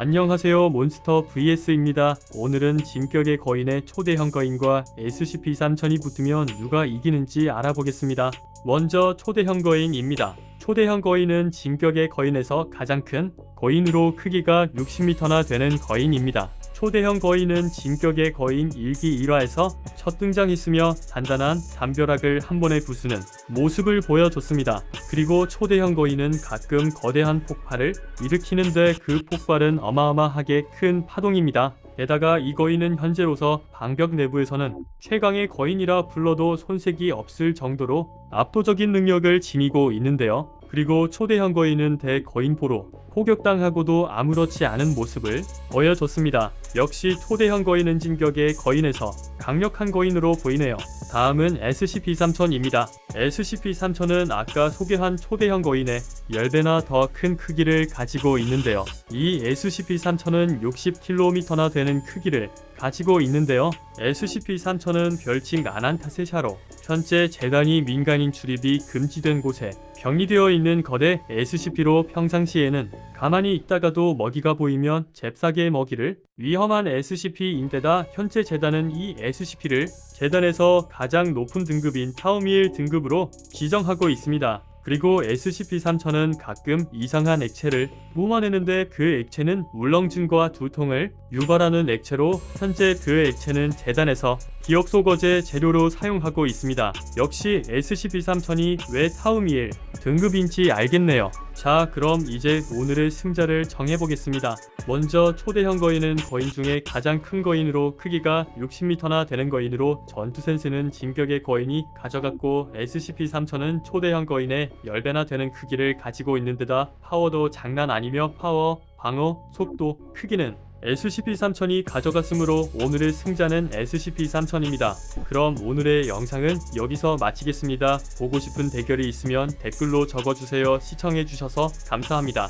안녕하세요 몬스터 vs입니다. 오늘은 진격의 거인의 초대형 거인과 SCP-3000이 붙으면 누가 이기는지 알아보겠습니다. 먼저 초대형 거인입니다. 초대형 거인은 진격의 거인에서 가장 큰 거인으로 크기가 60m나 되는 거인입니다. 초대형 거인은 진격의 거인 1기 1화에서 첫 등장했으며 단단한 담벼락을 한 번에 부수는 모습을 보여줬습니다. 그리고 초대형 거인은 가끔 거대한 폭발을 일으키는데 그 폭발은 어마어마하게 큰 파동입니다. 게다가 이 거인은 현재로서 방벽 내부에서는 최강의 거인이라 불러도 손색이 없을 정도로 압도적인 능력을 지니고 있는데요. 그리고 초대형 거인은 대거인포로 포격당하고도 아무렇지 않은 모습을 보여줬습니다. 역시 초대형 거인은 진격의 거인에서 강력한 거인으로 보이네요. 다음은 SCP-3000입니다. SCP-3000은 아까 소개한 초대형 거인의 10배나 더 큰 크기를 가지고 있는데요. 이 SCP-3000은 60km나 되는 크기를 가지고 있는데요. SCP-3000은 별칭 아난타세 샤로 현재 재단이 민간인 출입이 금지된 곳에 격리되어 있는 거대 SCP로 평상시에는 가만히 있다가도 먹이가 보이면 잽싸게 먹이를 위험한 SCP인데다 현재 재단은 이 SCP를 재단에서 가장 높은 등급인 타우미일 등급으로 지정하고 있습니다. 그리고 SCP-3000은 가끔 이상한 액체를 뿜어내는데 그 액체는 울렁증과 두통을 유발하는 액체로 현재 그 액체는 재단에서 기억소거제 재료로 사용하고 있습니다. 역시 SCP-3000이 왜 타우미일 등급인지 알겠네요. 자 그럼 이제 오늘의 승자를 정해보겠습니다. 먼저 초대형 거인은 거인 중에 가장 큰 거인으로 크기가 60m나 되는 거인으로 전투 센스는 진격의 거인이 가져갔고 SCP-3000은 초대형 거인의 10배나 되는 크기를 가지고 있는 데다 파워도 장난 아니며 파워, 방어, 속도, 크기는 SCP-3000이 가져갔으므로 오늘의 승자는 SCP-3000입니다. 그럼 오늘의 영상은 여기서 마치겠습니다. 보고 싶은 대결이 있으면 댓글로 적어주세요. 시청해주셔서 감사합니다.